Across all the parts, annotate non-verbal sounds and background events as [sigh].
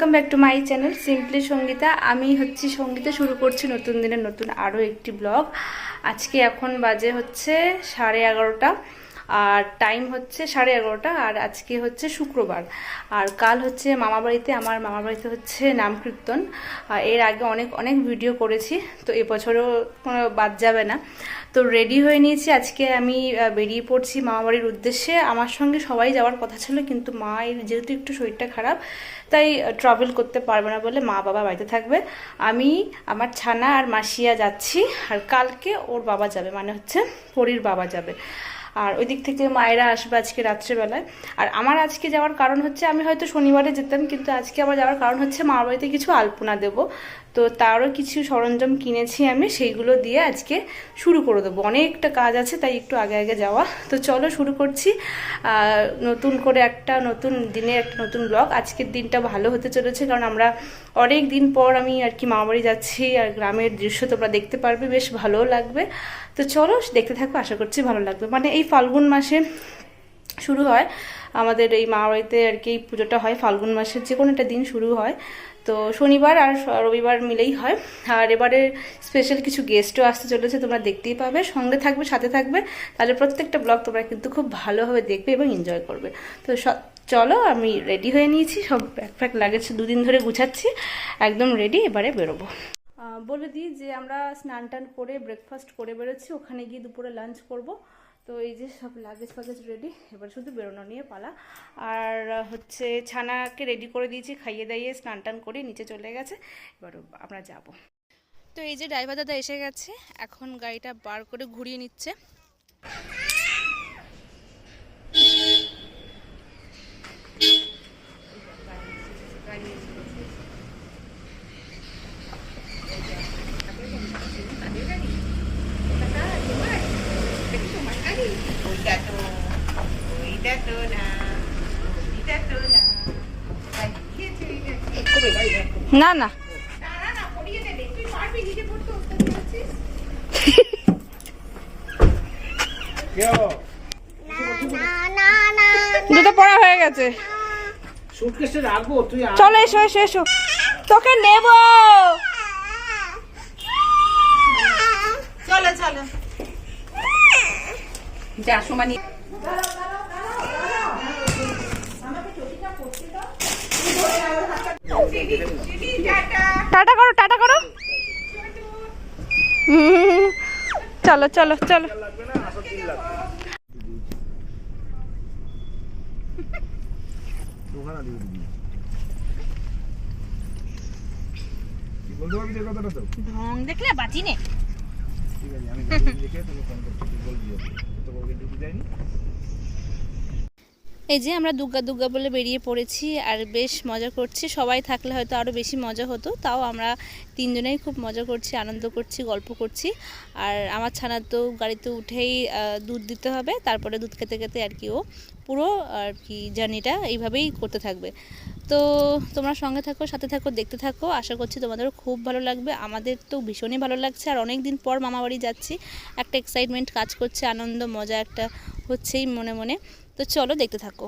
Welcome back to my channel simply Sangeeta আমি হচ্ছি সঙ্গীতা, শুরু করছি নতুন দিনের নতুন আরও একটি ব্লগ আজকে এখন বাজে হচ্ছে সাড়ে এগারোটা, আর টাইম হচ্ছে সাড়ে এগারোটা, আর আজকে হচ্ছে শুক্রবার। আর কাল হচ্ছে মামা বাড়িতে আমার মামা বাড়িতে হচ্ছে নাম কীর্তন এর আগে অনেক অনেক ভিডিও করেছি, তো এবছরও কোনো বাদ যাবে না। তো রেডি হয়ে নিয়েছি, আজকে আমি বেরিয়ে পড়ছি মামা বাড়ির উদ্দেশ্যে। আমার সঙ্গে সবাই যাওয়ার কথা ছিল, কিন্তু মায়ের যেহেতু একটু শরীরটা খারাপ তাই ট্রাভেল করতে পারবে না বলে মা বাবা বাড়িতে থাকবে। আমি, আমার ছানা আর মাসিয়া যাচ্ছি, আর কালকে ওর বাবা যাবে মানে হচ্ছে পরীর বাবা যাবে। আর ওই দিক থেকে মায়েরা আসবে আজকে রাত্রেবেলায়। আর আমার আজকে যাওয়ার কারণ হচ্ছে, আমি হয়তো শনিবারে যেতাম, কিন্তু আজকে আমার যাওয়ার কারণ হচ্ছে, মা বাড়িতে কিছু আলপনা দেব। তো তারও কিছু সরঞ্জাম কিনেছি আমি, সেইগুলো দিয়ে আজকে শুরু করে দেবো। অনেকটা কাজ আছে, তাই একটু আগে আগে যাওয়া। তো চলো শুরু করছি। নতুন করে একটা নতুন দিনে একটা নতুন ব্লগ আজকের দিনটা ভালো হতে চলেছে, কারণ আমরা অনেক দিন পর আমি আর কি মামাবাড়ি যাচ্ছি, আর গ্রামের দৃশ্য তোমরা দেখতে পারবে, বেশ ভালোও লাগবে। তো চলো দেখতে থাকো, আশা করছি ভালো লাগবে। মানে এই ফাল্গুন মাসে শুরু হয়। আমাদের এই মা বাড়িতে আর কি এই পুজোটা হয়, ফাল্গুন মাসের যে কোনো একটা দিন শুরু হয়। তো শনিবার আর রবিবার মিলেই হয়। আর এবারে স্পেশাল কিছু গেস্টও আসতে চলেছে, তোমরা দেখতেই পাবে। সঙ্গে থাকবে, সাথে থাকবে। তাহলে প্রত্যেকটা ব্লগ তোমরা কিন্তু খুব ভালোভাবে দেখবে এবং এনজয় করবে। তো চলো, আমি রেডি হয়ে নিয়েছি। সব ব্যাগ ফ্যাগ লাগেছে দুদিন ধরে গুছাচ্ছি। একদম রেডি এবারে বেরোবো। বলে দিই যে আমরা স্নান টান করে ব্রেকফাস্ট করে বেরোচ্ছি। ওখানে গিয়ে দুপুরে লাঞ্চ করব। তো এই যে সব লাগেজ ফাগেজ রেডি এবার শুধু বেরোনো নিয়ে পালা। আর হচ্ছে ছানাকে রেডি করে দিয়েছি, খাইয়ে দাইয়ে স্নান টান করে নিচে চলে গেছে। এবার আমরা যাব। তো এই যে ড্রাইভার দাদা এসে গেছে, এখন গাড়িটা বার করে ঘুরিয়ে নিচ্ছে। Oiga to. Oiga to na. Oiga to na. Ay, কি আছে এটা? কবে গাড়ি দেখো। না না না না না পড়িয়ে দেবে তুই পারবি নিজে পড়তে ওস্তাদ আছিস দুটো পড়া হয়ে গেছে। সুটকেসে রাখব তুই আ- চলো এসো এসো এসো। তোকে নেব। চলো চলো। যা সমানি। টাটা করো টাটা করো হুম, চলো চলো চলো? ঢং দেখলে বাঁচি নে ঠিক আছে, আমি দেখে তোকে ফোন করছি, বলবি। তো ডিউটি? এই যে আমরা দুর্গা দুর্গা বলে বেরিয়ে পড়েছি আর বেশ মজা করছি। সবাই থাকলে হয়তো আরও বেশি মজা হতো, তাও আমরা তিনজনেই খুব মজা করছি, আনন্দ করছি, গল্প করছি। আর আমার ছানা তো গাড়িতে উঠেই দুধ দিতে হবে, তারপরে দুধ খেতে খেতে আর কি ও পুরো আর কি জার্নিটা এইভাবেই করতে থাকবে। তো তোমরা সঙ্গে থাকো, সাথে থাকো, দেখতে থাকো। আশা করছি তোমাদেরও খুব ভালো লাগবে। আমাদের তো ভীষণই ভালো লাগছে। আর অনেক দিন পর মামাবাড়ি যাচ্ছি। একটা এক্সাইটমেন্ট কাজ করছে, আনন্দ, মজা একটা হচ্ছেই মনে মনে। তো চলো দেখতে থাকো।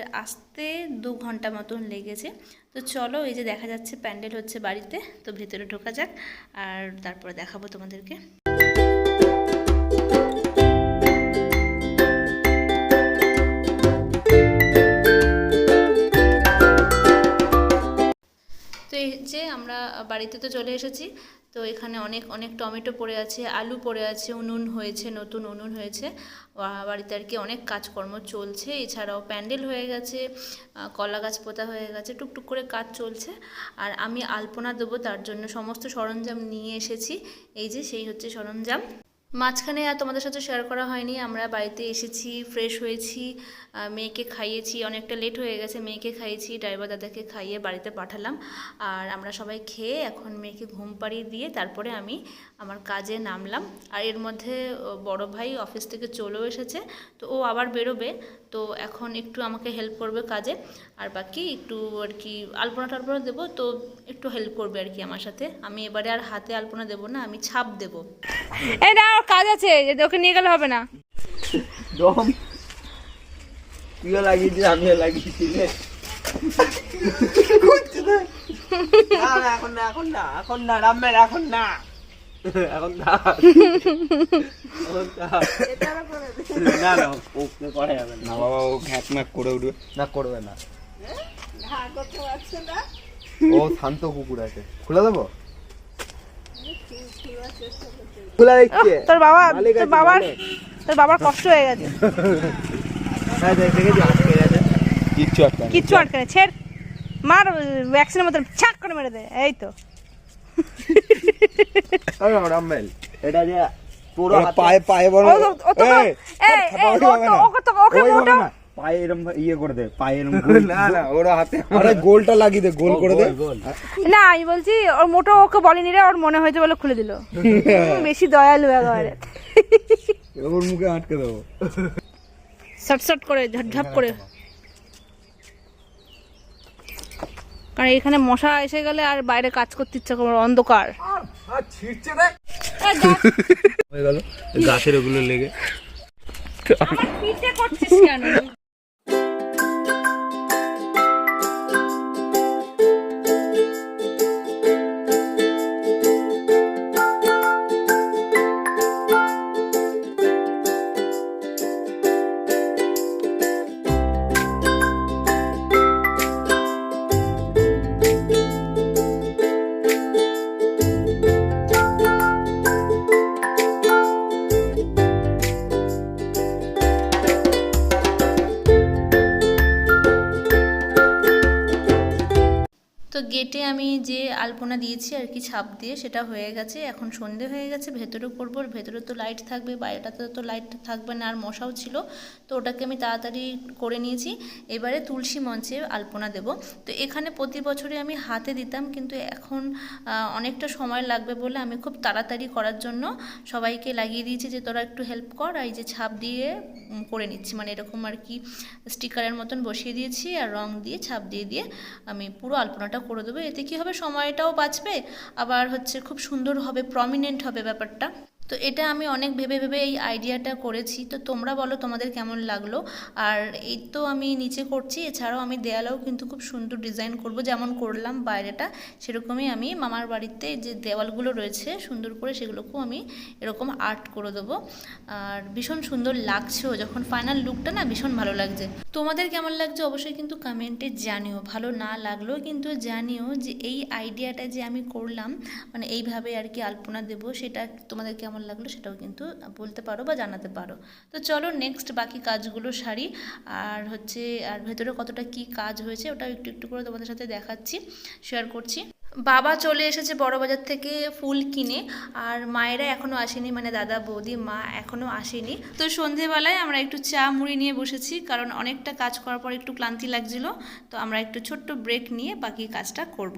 আমাদের আসতে দু ঘণ্টা মতন লেগেছে। তো চলো এই যে দেখা যাচ্ছে প্যান্ডেল হচ্ছে বাড়িতে, তো ভেতরে ঢোকা যাক, আর তারপরে দেখাবো তোমাদেরকে। যে আমরা বাড়িতে তো চলে এসেছি। তো এখানে অনেক অনেক টমেটো পড়ে আছে, আলু পড়ে আছে, উনুন হয়েছে, নতুন উনুন হয়েছে। বাড়িতে আর কি অনেক কাজকর্ম চলছে। এছাড়াও প্যান্ডেল হয়ে গেছে কলা গাছ পোতা হয়ে গেছে, টুকটুক করে কাজ চলছে। আর আমি আলপনা দেবো, তার জন্য সমস্ত সরঞ্জাম নিয়ে এসেছি। এই যে, সেই হচ্ছে সরঞ্জাম। মাঝখানে আর তোমাদের সাথে শেয়ার করা হয়নি। আমরা বাড়িতে এসেছি ফ্রেশ হয়েছি মেয়েকে খাইয়েছি, অনেকটা লেট হয়ে গেছে, মেয়েকে খাইয়েছি ড্রাইভার দাদাকে খাইয়ে বাড়িতে পাঠালাম। আর আমরা সবাই খেয়ে এখন মেয়েকে ঘুম পাড়িয়ে দিয়ে তারপরে আমি আমার কাজে নামলাম। আর এর মধ্যে বড় ভাই অফিস থেকে চলেও এসেছে, তো ও আবার বেরোবে। তো এখন একটু আমাকে হেল্প করবে কাজে। আর বাকি একটু আর কি আলপনা টালপনা দেবো, তো একটু হেল্প করবে আর কি আমার সাথে। আমি এবারে আর হাতে আলপনা দেবো না, আমি ছাপ দেবো। ওর কাজ আছে ওকে নিয়ে গেলে হবে না। দম তুইও লাগিয়েছিস আমিও এখন না এখন না এখন না রামের এখন না। এখন না। না। না না ওকে করা যাবে না। না বাবা ও ঘ্যাক ম্যাক করে উঠবে। না করবে না। ও শান্ত কুকুর আছে। খুলে দেবো? খোলা দেখছে। তোর বাবা তোর বাবার তোর বাবার কষ্ট হয়ে গেছে। হ্যাঁ কিচ্ছু একটা কিচ্ছু আটকে ছেড়। মার ভ্যাকসিনের মতন ছাক করে মেরে দে এই তো। এটা যে পুরো পায়ে পায়ে বলো ও তো-। ওকে তো- ওকে না। পায়ে এরম ইয়ে করে দে পায়ে এরম [laughs] না না ওরা হাতে আরে গোলটা লাগিয়ে দে গোল করে দে। গোল, গোল। না আমি বলছি ওর মোটো ওকে বলেনি রে ওর মনে হয়েছে বলে খুলে দিল। [laughs] বেশি দয়ালু একেবারে। ওর মুখে আটকে দেবো। শট শট করে ঝপঝপ করে। কারণ এখানে মশা এসে গেলে আর বাইরে কাজ করতে ইচ্ছা করবে অন্ধকার। হয়ে গাছের ওগুলো লেগে। আমার পিঠে করছিস কেন? আমি যে আলপনা দিয়েছি আর কি ছাপ দিয়ে, সেটা হয়ে গেছে। এখন সন্ধে হয়ে গেছে, ভেতরে করব। ভেতরে তো লাইট থাকবে বাইরেটাতে তো লাইট থাকবে না, আর মশাও ছিল। তো ওটাকে আমি তাড়াতাড়ি করে নিয়েছি। এবারে তুলসী মঞ্চে আলপনা দেব। তো এখানে প্রতি বছরে আমি হাতে দিতাম, কিন্তু এখন অনেকটা সময় লাগবে বলে আমি খুব তাড়াতাড়ি করার জন্য সবাইকে লাগিয়ে দিয়েছি যে তোরা একটু হেল্প কর। এই যে ছাপ দিয়ে করে নিচ্ছি। মানে এরকম আর কি স্টিকারের মতন বসিয়ে দিয়েছি। আর রং দিয়ে, ছাপ দিয়ে দিয়ে আমি পুরো আলপনাটা করে দেবো। এতে কি হবে? সময়টাও বাঁচবে আবার হচ্ছে খুব সুন্দর হবে প্রমিনেন্ট হবে ব্যাপারটা। তো এটা আমি অনেক ভেবে ভেবে এই আইডিয়াটা করেছি। তো তোমরা বলো তোমাদের কেমন লাগল? আর এই তো আমি নিচে করছি, এছাড়াও আমি দেয়ালেও কিন্তু খুব সুন্দর ডিজাইন করব, যেমন করলাম বাইরেটা, সেরকমই আমি মামার বাড়িতে যে দেওয়ালগুলো রয়েছে, সুন্দর করে সেগুলোকেও আমি এরকম আর্ট করে দেবো। আর ভীষণ সুন্দর লাগছেও যখন ফাইনাল লুকটা না ভীষণ ভালো লাগছে। তোমাদের কেমন লাগছে অবশ্যই কিন্তু কমেন্টে জানিও, ভালো না লাগলেও কিন্তু জানিও যে এই আইডিয়াটা যে আমি করলাম মানে এইভাবে আর কি আলপনা দেবো, সেটা তোমাদের কেমন লাগল সেটাও কিন্তু বলতে পারো বা জানাতে পারো। তো চলো নেক্সট বাকি কাজগুলো সারি। আর হচ্ছে, আর ভেতরে কতটা কি কাজ হয়েছে ওটা একটু একটু করে তোমাদের সাথে দেখাচ্ছি শেয়ার করছি। বাবা চলে এসেছে বড় বাজার থেকে ফুল কিনে, আর মায়েরা এখনও আসেনি মানে দাদা, বৌদি, মা এখনও আসেনি। তো সন্ধেবেলায় আমরা একটু চা মুড়ি নিয়ে বসেছি, কারণ অনেকটা কাজ করার পর একটু ক্লান্তি লাগছিল, তো আমরা একটু ছোট্ট ব্রেক নিয়ে বাকি কাজটা করব।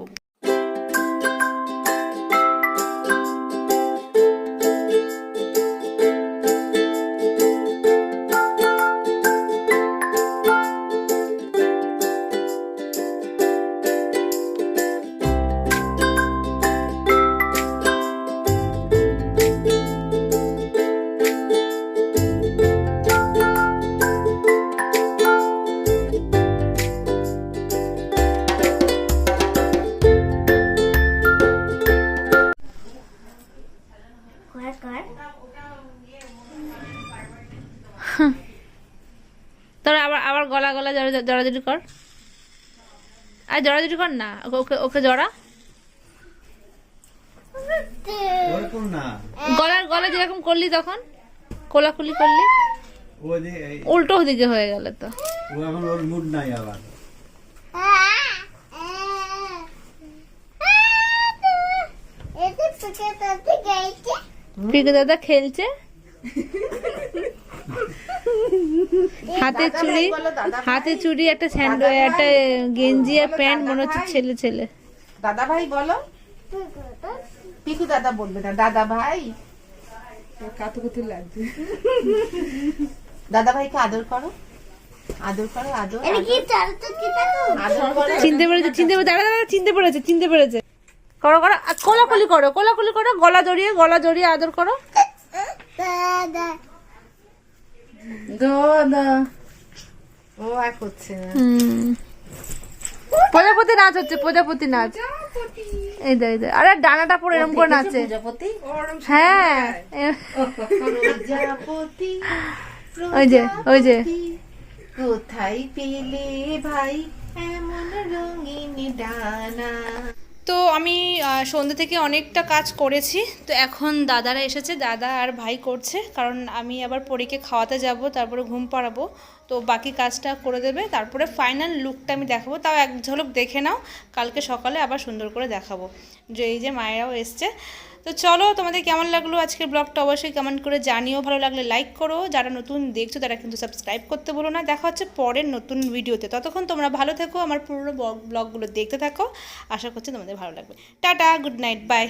তোর আবার আবার গলা গলা জড়া- জড়াজড়ি কর। আর জড়াজড়ি কর না ওকে- ওকে জড়া। গলার গলা যেরকম করলি তখন কোলাকুলি করলি উল্টো দিকে হয়ে গেল তো। ও এখন ওর মুড নাই আবার পিকে দাদা খেলছে? [laughs] হাতে চুড়ি হাতে চুড়ি একটা স্যান্ডো একটা গেঞ্জি আর প্যান্ট মনে হচ্ছে ছেলে ছেলে। দাদা ভাই বলো। পিকু দাদা বলবে না দাদা ভাই দাদা ভাইকে আদর করো আদর করো আদর আদর চিনতে পেরেছে চিনতে পেরেছে দাদা দাদা চিনতে পেরেছে চিনতে পেরেছে। করো করো আর কোলাকুলি করো কোলাকুলি করো গলা জড়িয়ে গলা জড়িয়ে আদর করো। দাদা ও আর করছে না। প্রজাপতি নাচ হচ্ছে প্রজাপতি নাচ। এই দে এই দে। আরে ডানাটা পরে এরকম করে নাচে। প্রজাপতি? হ্যাঁ। ওই যে ওই যে। কোথায় পেলে ভাই? এমন রঙিন ডানা। তো আমি সন্ধ্যে থেকে অনেকটা কাজ করেছি। তো এখন দাদারা এসেছে, দাদা আর ভাই করছে, কারণ আমি আবার পরীকে খাওয়াতে যাব, তারপরে ঘুম পাড়াবো। তো বাকি কাজটা করে দেবে, তারপরে ফাইনাল লুকটা আমি দেখাবো। তাও এক ঝলক দেখে নাও, কালকে সকালে আবার সুন্দর করে দেখাবো। যে এই যে মায়েরাও এসছে। তো চলো, তোমাদের কেমন লাগল আজকের ব্লগটা অবশ্যই কমেন্ট করে জানিও। ভালো লাগলে লাইক করো। যারা নতুন দেখছ, তারা কিন্তু সাবস্ক্রাইব করতে বলো না। দেখা হচ্ছে পরের নতুন ভিডিওতে ততক্ষণ তোমরা ভালো থেকো, আমার পুরনো ব্লগগুলো দেখতে থাকো। আশা করছি তোমাদের ভালো লাগবে। Tata good night bye